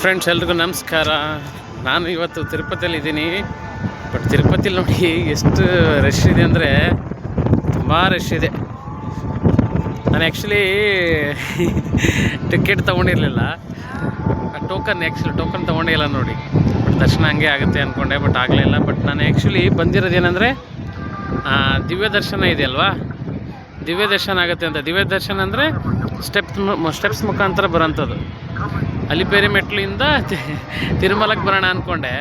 Friends ಎಲ್ರಿಗೂ ನಮಸ್ಕಾರ. ನಾನು ಇವತ್ತು ತಿರುಪತಿಯಲ್ಲಿ ಇದ್ದೀನಿ. ಬಟ್ ತಿರುಪತಿಲಿ ನೋಡಿ ಎಷ್ಟು ರಶ್ ಇದೆ ಅಂದರೆ ತುಂಬ ರಶ್ ಇದೆ. ನಾನು ಆ್ಯಕ್ಚುಲಿ ಟಿಕೆಟ್ ತೊಗೊಂಡಿರಲಿಲ್ಲ. ಟೋಕನ್ ಆ್ಯಕ್ಚುಲಿ ಟೋಕನ್ ತೊಗೊಂಡಿಲ್ಲ ನೋಡಿ. ಬಟ್ ದರ್ಶನ ಹಂಗೆ ಆಗುತ್ತೆ ಅಂದ್ಕೊಂಡೆ ಬಟ್ ಆಗಲಿಲ್ಲ. ಬಟ್ ನಾನು ಆ್ಯಕ್ಚುಲಿ ಬಂದಿರೋದು ಏನಂದರೆ ದಿವ್ಯ ದರ್ಶನ ಇದೆ ಅಲ್ವಾ? ದಿವ್ಯ ದರ್ಶನ ಆಗುತ್ತೆ ಅಂತ. ದಿವ್ಯ ದರ್ಶನ ಅಂದರೆ ಸ್ಟೆಪ್ಸ್ ಸ್ಟೆಪ್ಸ್ ಮುಖಾಂತರ ಬರೋಂಥದ್ದು. ಅಲಿಪೇರಿ ಮೆಟ್ಲಿಂದ ತಿರುಮಲಕ್ಕೆ ಬರೋಣ ಅಂದ್ಕೊಂಡೆ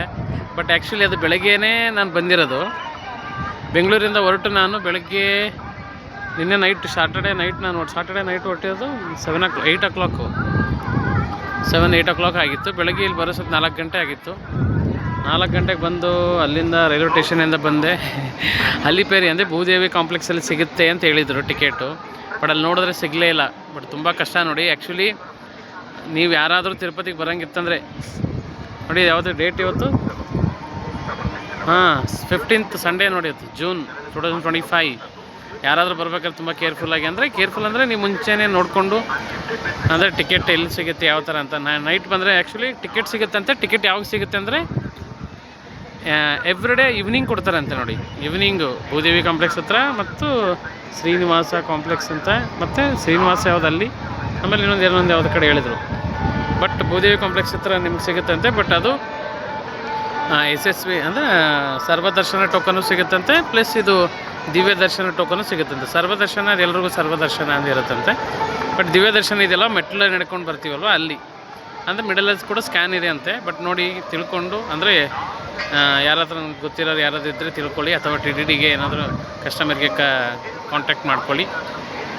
ಬಟ್ ಆ್ಯಕ್ಚುಲಿ ಅದು ಬೆಳಗ್ಗೆನೇ ನಾನು ಬಂದಿರೋದು. ಬೆಂಗಳೂರಿಂದ ಹೊರಟು ನಾನು ಬೆಳಗ್ಗೆ ನಿನ್ನೆ ನೈಟ್ ಸಾಟರ್ಡೆ ನೈಟ್ ನಾನು Saturday night ಹೊರಟಿರೋದು seven o'clock eight o'clock seven eight o'clock ಆಗಿತ್ತು. ಬೆಳಗ್ಗೆ ಇಲ್ಲಿ ಬರೋ ಸ್ವಲ್ಪ ನಾಲ್ಕು ಗಂಟೆ ಆಗಿತ್ತು. ನಾಲ್ಕು ಗಂಟೆಗೆ ಬಂದು ಅಲ್ಲಿಂದ ರೈಲ್ವೆ ಸ್ಟೇಷನಿಂದ ಬಂದೆ. ಅಲ್ಲಿಪೇರಿ ಅಂದರೆ ಭೂದೇವಿ ಕಾಂಪ್ಲೆಕ್ಸಲ್ಲಿ ಸಿಗುತ್ತೆ ಅಂತ ಹೇಳಿದರು ಟಿಕೆಟು. ಬಟ್ ಅಲ್ಲಿ ನೋಡಿದ್ರೆ ಸಿಗಲೇ ಇಲ್ಲ. ಬಟ್ ತುಂಬ ಕಷ್ಟ ನೋಡಿ. ಆ್ಯಕ್ಚುಲಿ ನೀವು ಯಾರಾದರೂ ತಿರುಪತಿಗೆ ಬರೋಂಗಿತ್ತಂದರೆ, ನೋಡಿ ಯಾವುದು ಡೇಟ್ ಇವತ್ತು? ಹಾಂ ಫಿಫ್ಟೀನ್ತ್ ಸಂಡೇ ನೋಡಿ ಇವತ್ತು June two thousand twenty five ಯಾರಾದರೂ ಬರ್ಬೇಕಾದ್ರೆ ತುಂಬ ಕೇರ್ಫುಲ್ಲಾಗಿ ಅಂದರೆ ಕೇರ್ಫುಲ್ ಅಂದರೆ ನೀವು ಮುಂಚೆನೇ ನೋಡಿಕೊಂಡು, ಅಂದರೆ ಟಿಕೆಟ್ ಎಲ್ಲಿ ಸಿಗುತ್ತೆ, ಯಾವ ಥರ ಅಂತ. ನಾ ನೈಟ್ ಬಂದರೆ ಆ್ಯಕ್ಚುಲಿ ಟಿಕೆಟ್ ಸಿಗುತ್ತೆ ಅಂತ ಟಿಕೆಟ್ ಯಾವಾಗ ಸಿಗುತ್ತೆ ಅಂದರೆ ಎವ್ರಿ ಡೇ ಈವ್ನಿಂಗ್ ಕೊಡ್ತಾರಂತೆ ನೋಡಿ. ಈವ್ನಿಂಗು ಭೂದೇವಿ ಕಾಂಪ್ಲೆಕ್ಸ್ ಹತ್ರ ಮತ್ತು ಶ್ರೀನಿವಾಸ ಕಾಂಪ್ಲೆಕ್ಸ್ ಅಂತ, ಮತ್ತು ಶ್ರೀನಿವಾಸ ಯಾವುದಲ್ಲಿ ಆಮೇಲೆ ಇನ್ನೊಂದು ಏನೊಂದು ಯಾವುದೇ ಕಡೆ ಹೇಳಿದರು. ಬಟ್ ಭೂದೇವಿ ಕಾಂಪ್ಲೆಕ್ಸ್ ಹತ್ರ ನಿಮ್ಗೆ ಸಿಗುತ್ತಂತೆ ಬಟ್ ಅದು ಎಸ್ ಎಸ್ ವಿ ಅಂದರೆ, ಸರ್ವದರ್ಶನ ಟೋಕನು ಸಿಗುತ್ತಂತೆ ಪ್ಲಸ್ ಇದು ದಿವ್ಯ ದರ್ಶನ ಟೋಕನು ಸಿಗುತ್ತಂತೆ. ಸರ್ವದರ್ಶನ ಅದು ಎಲ್ರಿಗೂ ಸರ್ವದರ್ಶನ ಅಂತ ಇರುತ್ತಂತೆ. ಬಟ್ ದಿವ್ಯ ದರ್ಶನ ಇದೆಯಲ್ಲ ಮೆಟ್ಲು ನಡ್ಕೊಂಡು ಬರ್ತೀವಲ್ವ ಅಲ್ಲಿ. ಅಂದರೆ ಮಿಡಲಲ್ಲಿ ಕೂಡ ಸ್ಕ್ಯಾನ್ ಇದೆ ಅಂತೆ ಬಟ್ ನೋಡಿ ತಿಳ್ಕೊಂಡು, ಅಂದರೆ ಯಾರಾದ್ರೂ ಗೊತ್ತಿರೋರು ಯಾರಾದ್ರೂ ಇದ್ದರೆ ತಿಳ್ಕೊಳ್ಳಿ, ಅಥವಾ ಟಿ ಡಿ ಡಿಗೆ ಏನಾದರೂ ಕಸ್ಟಮರ್ಗೆ ಕಾಂಟ್ಯಾಕ್ಟ್ ಮಾಡ್ಕೊಳ್ಳಿ.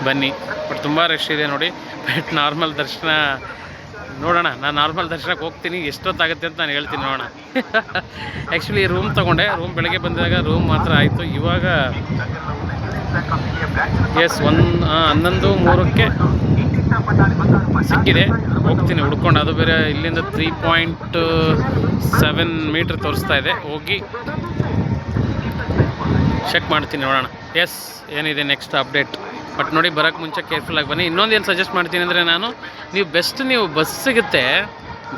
ಬನ್ನಿ. ಬಟ್ ತುಂಬ ರಶ್ ಇದೆ ನೋಡಿ. ಬಟ್ ನಾರ್ಮಲ್ ದರ್ಶನ ನೋಡೋಣ. ನಾನು ನಾರ್ಮಲ್ ದರ್ಶನಕ್ಕೆ ಹೋಗ್ತೀನಿ. ಎಷ್ಟೊತ್ತಾಗುತ್ತೆ ಅಂತ ನಾನು ಹೇಳ್ತೀನಿ ನೋಡೋಣ. ಆ್ಯಕ್ಚುಲಿ ರೂಮ್ ತೊಗೊಂಡೆ. ರೂಮ್ ಬೆಳಗ್ಗೆ ಬಂದಾಗ ರೂಮ್ ಮಾತ್ರ ಆಯಿತು. ಇವಾಗ ಎಸ್ ಒಂದು ಹನ್ನೊಂದು, ಮೂರಕ್ಕೆ ಸಿಕ್ಕಿದೆ. ಹೋಗ್ತೀನಿ. ಹುಡ್ಕೊಂಡು ಅದು ಬೇರೆ ಇಲ್ಲಿಂದ ತ್ರೀ ಪಾಯಿಂಟ್ ಸೆವೆನ್ ಮೀಟ್ರ್ ತೋರಿಸ್ತಾ ಇದೆ. ಹೋಗಿ ಚೆಕ್ ಮಾಡ್ತೀನಿ ನೋಡೋಣ. ಎಸ್ ಏನಿದೆ ನೆಕ್ಸ್ಟ್ ಅಪ್ಡೇಟ್ ಬಟ್ ನೋಡಿ ಬರೋಕ್ಕೆ ಮುಂಚೆ ಕೇರ್ಫುಲ್ಲಾಗಿ ಬನ್ನಿ. ಇನ್ನೊಂದು ಏನು ಸಜೆಸ್ಟ್ ಮಾಡ್ತೀನಿ ಅಂದರೆ ನಾನು, ನೀವು ಬೆಸ್ಟ್ ನೀವು ಬಸ್ ಸಿಗುತ್ತೆ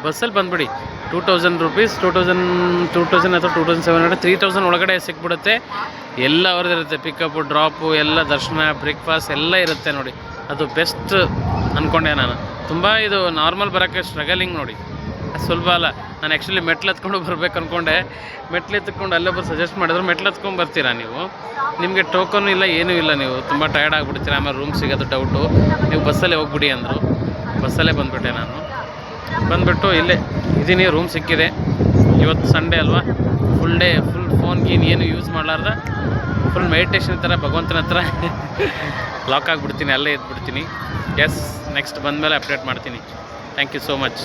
ಬಸ್ಸಲ್ಲಿ ಬಂದುಬಿಡಿ. Two thousand rupees two thousand two thousand ಅಥವಾ two thousand seven hundred three thousand ಒಳಗಡೆ ಸಿಕ್ಬಿಡುತ್ತೆ. ಎಲ್ಲ ಅವ್ರದ್ದಿರುತ್ತೆ ಪಿಕಪ್ಪು ಡ್ರಾಪು ಎಲ್ಲ ದರ್ಶನ ಬ್ರೇಕ್ಫಾಸ್ಟ್ ಎಲ್ಲ ಇರುತ್ತೆ ನೋಡಿ. ಅದು ಬೆಸ್ಟ್ ಅಂದ್ಕೊಂಡೆ ನಾನು. ತುಂಬ ಇದು ನಾರ್ಮಲ್ ಬರೋಕ್ಕೆ ಸ್ಟ್ರಗಲಿಂಗ್ ನೋಡಿ. ಸುಲಭ ಅಲ್ಲ. ನಾನು ಆ್ಯಕ್ಚುಲಿ ಮೆಟ್ಲು ಹತ್ಕೊಂಡು ಬರ್ಬೇಕು ಅಂದ್ಕೊಂಡೆ ಮೆಟ್ಲು ಎತ್ಕೊಂಡು ಅಲ್ಲೊಬ್ಬರು ಸಜೆಸ್ಟ್ ಮಾಡಿದ್ರು, ಮೆಟ್ಲು ಹತ್ಕೊಂಡು ಬರ್ತೀರಾ ನೀವು? ನಿಮಗೆ ಟೋಕನ್ ಇಲ್ಲ, ಏನೂ ಇಲ್ಲ ನೀವು. ತುಂಬ ಟಯರ್ಡ್ ಆಗಿಬಿಡ್ತೀರಾ ಆಮೇಲೆ ರೂಮ್ ಸಿಗೋದು ಡೌಟು ನೀವು ಬಸ್ಸಲ್ಲೇ ಹೋಗ್ಬಿಡಿ ಅಂದರು. ಬಸ್ಸಲ್ಲೇ ಬಂದುಬಿಟ್ಟೆ ನಾನು. ಬಂದುಬಿಟ್ಟು ಇಲ್ಲೇ ಇದೀನಿ ರೂಮ್ ಸಿಕ್ಕಿದೆ. ಇವತ್ತು ಸಂಡೇ ಅಲ್ವಾ? ಫುಲ್ ಡೇ ಫುಲ್ ಫೋನ್ ಗೀನ್ ಏನು ಯೂಸ್ ಮಾಡಲಾರ್ದ. ಫುಲ್ ಮೆಡಿಟೇಷನ್ ಥರ, ಭಗವಂತನ ಹತ್ರ ಲಾಕ್ ಆಗಿಬಿಡ್ತೀನಿ, ಅಲ್ಲೇ ಎದ್ಬಿಡ್ತೀನಿ ಎಸ್ ನೆಕ್ಸ್ಟ್ ಬಂದಮೇಲೆ ಅಪ್ಡೇಟ್ ಮಾಡ್ತೀನಿ. Thank you so much